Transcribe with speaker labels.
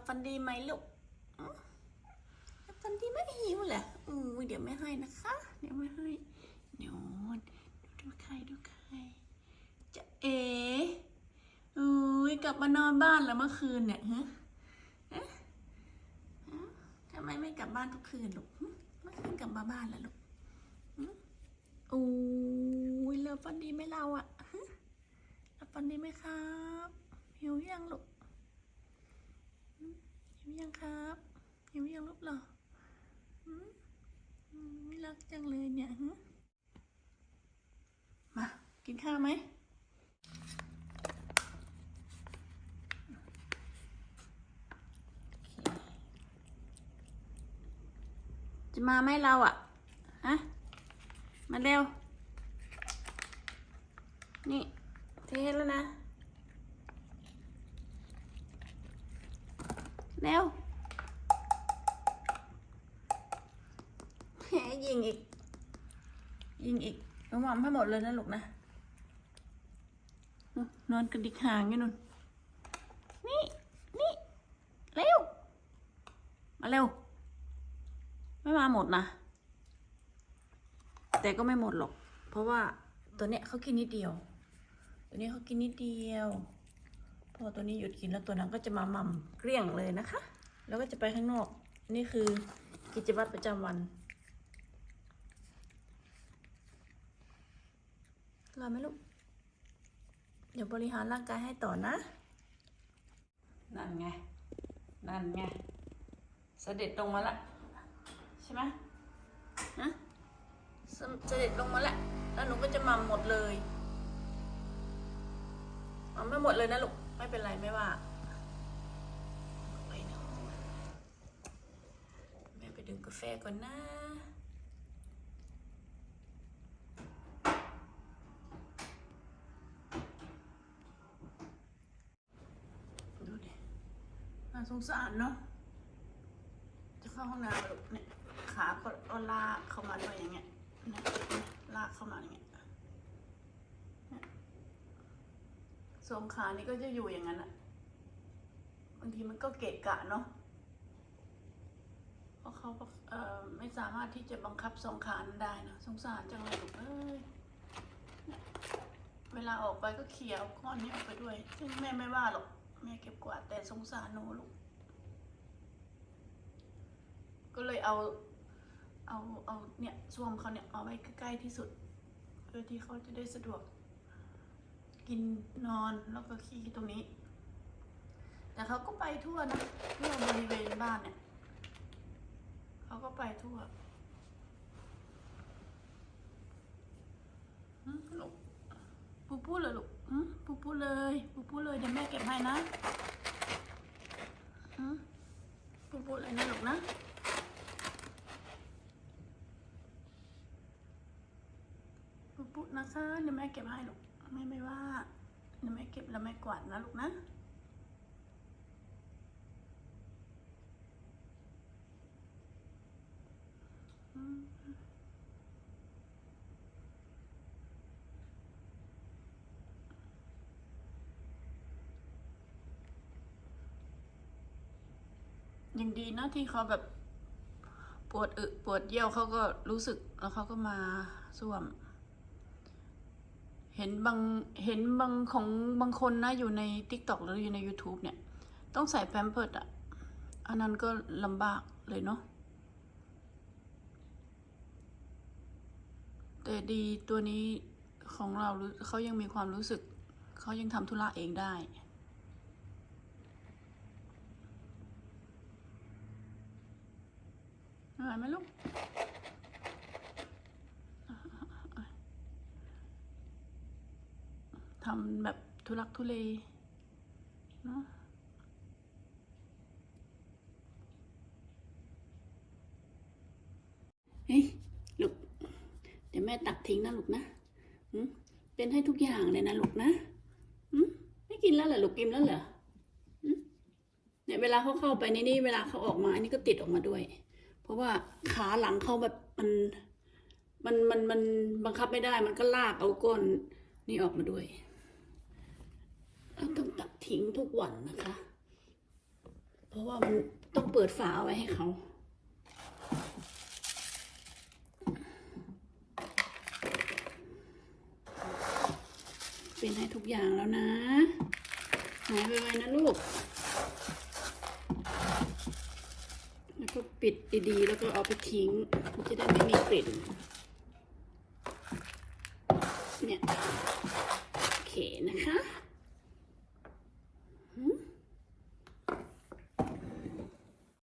Speaker 1: บฟันดีไหมลูกหลับฟันดีไหมหิวเหรออือเดี๋ยวไม่ให้นะคะ เดี๋ยวไม่ให้เดี๋ยวดูใครดูใครจะเอ๋อุ้ยกลับมานอนบ้านแล้วเมื่อคืนเนี่ยฮะฮะฮะทำไมไม่กลับบ้านทุกคืนลูกเมื่อคืนกลับมาบ้านแล้วลูกอุ้ยเลิฟฟันดีไหมเราอะหลับฟันดีไหมครับหิวยังลูก ยังครับหิวยังลูกเหรอหึอืมไม่รักจังเลยเนี่ยมา กินข้าวไหมจะมาไหมเราอะ ฮะ มาเร็ว นี่เทแล้วนะ เร็วแหม ยิงอีก ยิงอีกน้องหมอมให้หมดเลยนะลูกนะนู่นนอนกระดิกหางอยู่นู่น นี่นี่เร็ว มาเร็ว ไม่มาหมดนะ แต่ก็ไม่หมดหรอก เพราะว่าตัวเนี้ยเขากินนิดเดียว ตัวนี้เขากินนิดเดียว พอตัวนี้หยุดกินแล้วตัวนั้นก็จะมาหม่ำเกลี้ยงเลยนะคะ แล้วก็จะไปข้างนอก นี่คือกิจวัตรประจำวัน รอไหมลูก เดี๋ยวบริหารร่างกายให้ต่อนะ นั่นไง นั่นไง เสด็จลงมาละ ใช่ไหมฮะเสเสด็จลงมาแล้วแล้วหนูก็จะมาหมดเลยมาไม่หมดเลยนะลูก ไม่เป็นไรไม่ว่าไปนะแม่ไปดื่มกาแฟก่อนนะ ดูดิน่าสงสารเนาะ จะเข้าห้องน้ำลูกเนี่ย ขาก็ลากเข้ามาด้วยอย่างเงี้ยลากเข้ามาอย่างเงี้ยสวมขานี่ก็จะอยู่อย่างนั้นอะบางทีมันก็เกะกะเนาะ เพราะเขาเอ่อไม่สามารถที่จะบังคับสองขานั้นได้นะสงสารจังเลยลูกเอ้ยเวลาออกไปก็เขี่ยเอาก้อนนี้ออกไปด้วย ซึ่งแม่ไม่ว่าหรอก แม่เก็บกวาดแต่สงสารหนูลูก ก็เลยเอา เอาเอาเนี่ยช่วงเขาเนี่ยเอาไว้ใกล้ๆที่สุดเพื่อที่เขาจะได้สะดวก กินนอนแล้วก็ขี้ตรงนี้ แต่เขาก็ไปทั่วนะทั่วบริเวณบ้านเนี่ยเขาก็ไปทั่วหืมลูกปูปูเลยลูกหื พูดเลยปูพูเลยเดี๋ยวแม่เก็บให้นะปูพูเลยนะลูกนะปูพูนะคะเดี๋ยวแม่เก็บให้ลูกแม่ไม่ว่าเดี๋ยวแม่เก็บแล้วแม่กวาดนะลูกนะ ยังดีนะที่เขาแบบปวดอึปวดเยี่ยวเขาก็รู้สึกแล้วเขาก็มาส้วม เห็นบางเห็นบางของบางคนนะอยู่ใน t ิ k t o k หรืออยู่ใน YouTube เนี่ย ต้องใส่แพมเพิร์ดอะ อันนั้นก็ลำบากเลยเนาะแต่ดีตัวนี้ของเราเขายังมีความรู้สึก เขายังทำธุระเองได้ เหนื่อยไหมลูกทำแบบทุลักทุเลเนาะเฮ้ยลูก เดี๋ยวแม่ตักทิ้งนะลูกนะเป็นให้ทุกอย่างเลยนะลูกนะไม่กินแล้วเหรอลูกกินแล้วเหรอเนี่ยเวลาเขาเข้าไปในนี่เวลาเขาออกมาอันนี้ก็ติดออกมาด้วย ราะว่าขาหลังเขาแบบมันมันมันมันบังคับไม่ได้ มันก็ลากเอาก้นนี่ออกมาด้วยต้องตัดทิ้งทุกวันนะคะ เพราะว่ามันต้องเปิดฝาไว้ให้เขาเป็นให้ทุกอย่างแล้วนะ หายไปไวๆนะลูก ปิดดีๆ แล้วก็เอาไปทิ้งมันจะได้ไม่มีกลิ่น